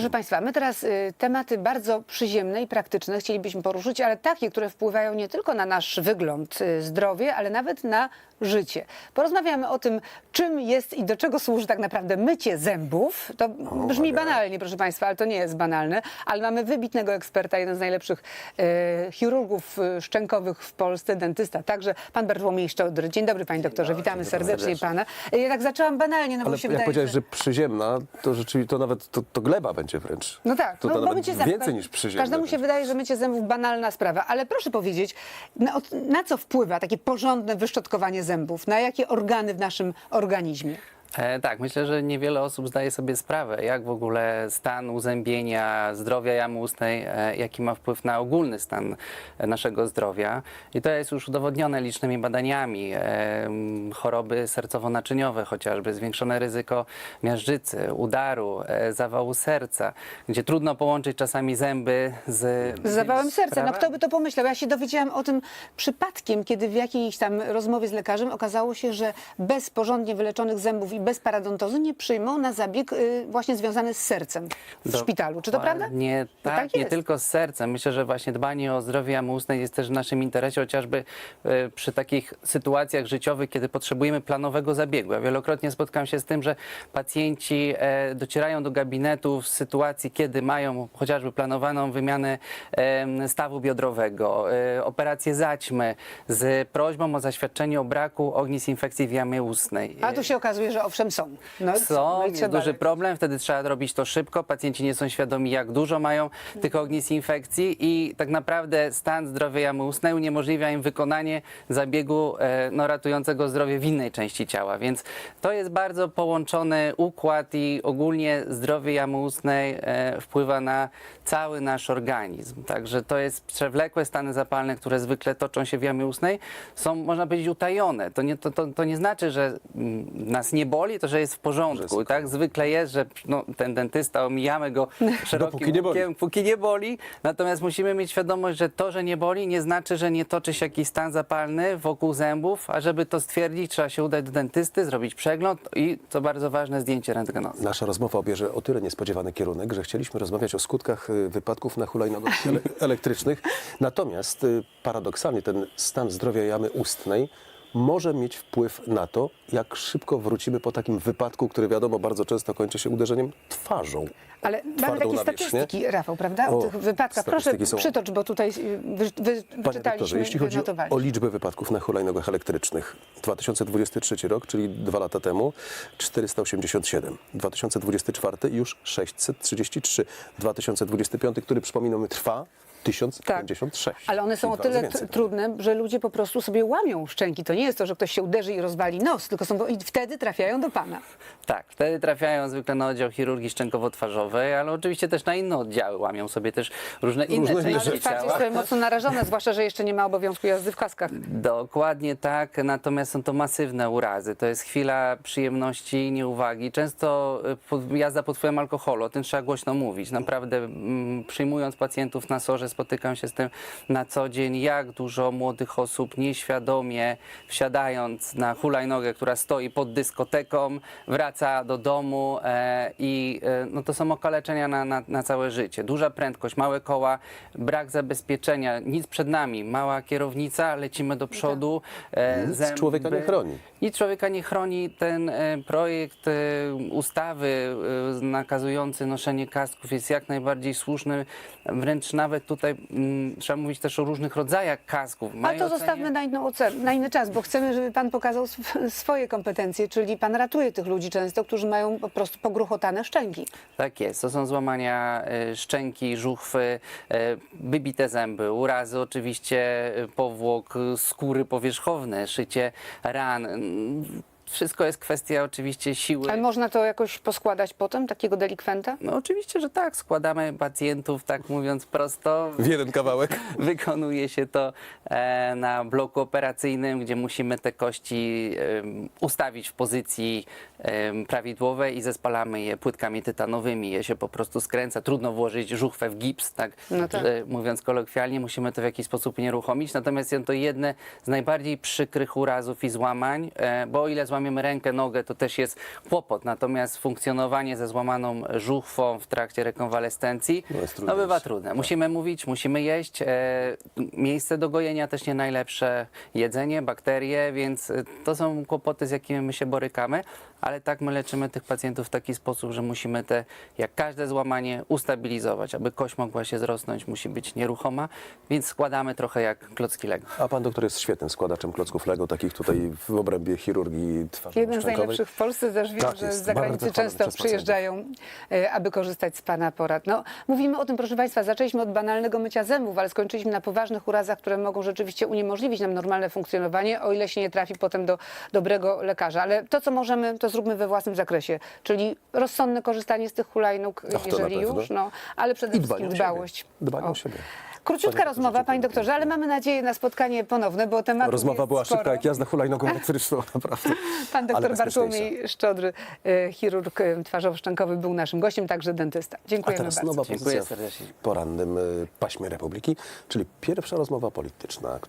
Proszę Państwa, my teraz y, tematy bardzo przyziemne i praktyczne chcielibyśmy poruszyć, ale takie, które wpływają nie tylko na nasz wygląd, y, zdrowie, ale nawet na życie. Porozmawiamy o tym, czym jest i do czego służy tak naprawdę mycie zębów. To brzmi banalnie, proszę Państwa, ale to nie jest banalne, ale mamy wybitnego eksperta, jeden z najlepszych y, chirurgów y, szczękowych w Polsce, dentysta, także pan Bartłomiej Szczodry. Dzień dobry Panie doktorze, witamy serdecznie Pana. Ja tak zaczęłam banalnie, no bo Ale się jak wydaje, powiedziałeś, że... przyziemna, to rzeczywiście to nawet to, to gleba będzie wręcz. No tak, to, no, to bo nawet mycie zębów, więcej niż przyziemna. Każdemu się będzie. wydaje, że mycie zębów banalna sprawa, ale proszę powiedzieć, na, na co wpływa takie porządne wyszczotkowanie zębów? Na jakie organy w naszym organizmie? E, tak, myślę, że niewiele osób zdaje sobie sprawę, jak w ogóle stan uzębienia, zdrowia jamy ustnej, e, jaki ma wpływ na ogólny stan naszego zdrowia. I to jest już udowodnione licznymi badaniami. E, choroby sercowo-naczyniowe chociażby, zwiększone ryzyko miażdżycy, udaru, e, zawału serca, gdzie trudno połączyć czasami zęby z... Z zawałem serca. No kto by to pomyślał? Ja się dowiedziałam o tym przypadkiem, kiedy w jakiejś tam rozmowie z lekarzem okazało się, że bez porządnie wyleczonych zębów i bez paradontozy nie przyjmą na zabieg y, właśnie związany z sercem w Do- szpitalu. Czy to prawda? Nie, tak, tak nie jest. tylko z sercem. Myślę, że właśnie dbanie o zdrowie jamy ustnej jest też w naszym interesie, chociażby e, przy takich sytuacjach życiowych, kiedy potrzebujemy planowego zabiegu. Ja wielokrotnie spotkam się z tym, że pacjenci e, docierają do gabinetu w sytuacji, kiedy mają chociażby planowaną wymianę stawu biodrowego, e, operację zaćmy z prośbą o zaświadczenie o braku ognisk infekcji w jamie ustnej. A tu się okazuje, że owszem są. No, Są, no jest duży leczyć. problem, wtedy trzeba robić to szybko. Pacjenci nie są świadomi, jak dużo mają tych ognisk infekcji i tak naprawdę stan zdrowia jamy ustnej uniemożliwia im wykonanie zabiegu e, no, ratującego zdrowie w innej części ciała. Więc to jest bardzo połączony układ i ogólnie zdrowie jamy ustnej e, wpływa na cały nasz organizm. Także to jest przewlekłe stany zapalne, które zwykle toczą się w jamie ustnej, są można powiedzieć utajone. To nie, to, to, to nie znaczy, że mm, nas nie boli, to że jest w porządku. tak zwykle jest, że no, ten dentysta, omijamy go szerokim Dopóki nie boli. łukiem, póki nie boli. Natomiast musimy mieć świadomość, że to, że nie boli, nie znaczy, że nie toczy się jakiś stan zapalny wokół zębów, a żeby to stwierdzić, trzeba się udać do dentysty, zrobić przegląd i, co bardzo ważne, zdjęcie rentgenowe. Nasza rozmowa obierze o tyle niespodziewany kierunek, że chcieliśmy rozmawiać o skutkach y, wypadków na hulajnogach ele elektrycznych. Natomiast y, paradoksalnie ten stan zdrowia jamy ustnej może mieć wpływ na to, jak szybko wrócimy po takim wypadku, który wiadomo bardzo często kończy się uderzeniem twarzą. Ale mamy takie statystyki, Rafał, prawda? O, O, tych wypadkach. Proszę, są. przytocz, bo tutaj y, wy, wy, wyczytaliśmy, jeśli chodzi o liczbę wypadków na hulajnogach elektrycznych, 2023 rok, czyli dwa lata temu, 487. 2024 już 633. 2025, który przypominamy trwa, 1056. Tak. Ale one są o tyle trudne, że ludzie po prostu sobie łamią szczęki. To nie jest to, że ktoś się uderzy i rozwali nos, tylko są, i wtedy trafiają do pana. Tak, wtedy trafiają zwykle na oddział chirurgii szczękowo-twarzowej, ale oczywiście też na inne oddziały, łamią sobie też różne inne Różne inne części Ale rzeczy. jest ciała. tutaj mocno narażone, zwłaszcza, że jeszcze nie ma obowiązku jazdy w kaskach. Dokładnie tak, natomiast są to masywne urazy. To jest chwila przyjemności, nieuwagi. Często y, jazda pod wpływem alkoholu, o tym trzeba głośno mówić. Naprawdę mm, przyjmując pacjentów na sorze spotykam się z tym na co dzień, jak dużo młodych osób nieświadomie wsiadając na hulajnogę, która stoi pod dyskoteką, wraca do domu e, i e, no to są okaleczenia na, na, na całe życie. Duża prędkość, małe koła, brak zabezpieczenia, nic przed nami, mała kierownica, lecimy do przodu. E, Nic zęby. człowieka nie chroni. Nic człowieka nie chroni. Ten e, projekt e, ustawy e, nakazujący noszenie kasków jest jak najbardziej słuszny. Wręcz nawet tutaj mm, trzeba mówić też o różnych rodzajach kasków. Ale to ocenie- zostawmy na, inną oce- na inny czas, bo chcemy, żeby pan pokazał sw- swoje kompetencje, czyli pan ratuje tych ludzi często, którzy mają po prostu pogruchotane szczęki. Tak jest. To są złamania e, szczęki, żuchwy, e, wybite zęby, urazy, oczywiście e, powłok skóry powierzchowne, szycie ran. Wszystko jest kwestia oczywiście siły. Ale można to jakoś poskładać potem, takiego delikwenta? No oczywiście, że tak. Składamy pacjentów, tak mówiąc prosto. W jeden kawałek. Wykonuje się to e, na bloku operacyjnym, gdzie musimy te kości ustawić w pozycji prawidłowej i zespalamy je płytkami tytanowymi. Je się po prostu skręca. Trudno włożyć żuchwę w gips, tak, No tak. e, mówiąc kolokwialnie. Musimy to w jakiś sposób unieruchomić. Natomiast jest to jedne z najbardziej przykrych urazów i złamań, e, bo o ile złamiemy złamiemy rękę, nogę, to też jest kłopot. Natomiast funkcjonowanie ze złamaną żuchwą w trakcie rekonwalescencji No, no, bywa trudne. Musimy mówić, musimy jeść. E, miejsce do gojenia też nie najlepsze. Jedzenie, bakterie, więc e, to są kłopoty, z jakimi my się borykamy. Ale tak my leczymy tych pacjentów w taki sposób, że musimy te, jak każde złamanie, ustabilizować. Aby kość mogła się zrosnąć, musi być nieruchoma, więc składamy trochę jak klocki Lego. A pan doktor jest świetnym składaczem klocków Lego, takich tutaj w obrębie chirurgii twarzy Jeden z najlepszych w Polsce, też wiem, Tak że z zagranicy często pacjentów. przyjeżdżają, e, aby korzystać z Pana porad. No, mówimy o tym, proszę Państwa, zaczęliśmy od banalnego mycia zębów, ale skończyliśmy na poważnych urazach, które mogą rzeczywiście uniemożliwić nam normalne funkcjonowanie, o ile się nie trafi potem do dobrego lekarza. Ale to, co możemy, to zróbmy we własnym zakresie, czyli rozsądne korzystanie z tych hulajnóg, Ach, jeżeli już, no, ale przede I wszystkim dbałość. Dbanie o siebie. Króciutka Panie rozmowa, doktorze, Panie doktorze, ale mamy nadzieję na spotkanie ponowne, bo temat Rozmowa była sporo. szybka jak jazda hulajnogą elektryczną, naprawdę. Pan doktor. Bartłomiej Szczodry, e, chirurg e, twarzowo-szczękowy, był naszym gościem, także dentysta. A Dziękujemy teraz bardzo. nowa Dziękuję pozycja w serdecznie. porannym y, paśmie Republiki, czyli pierwsza rozmowa polityczna,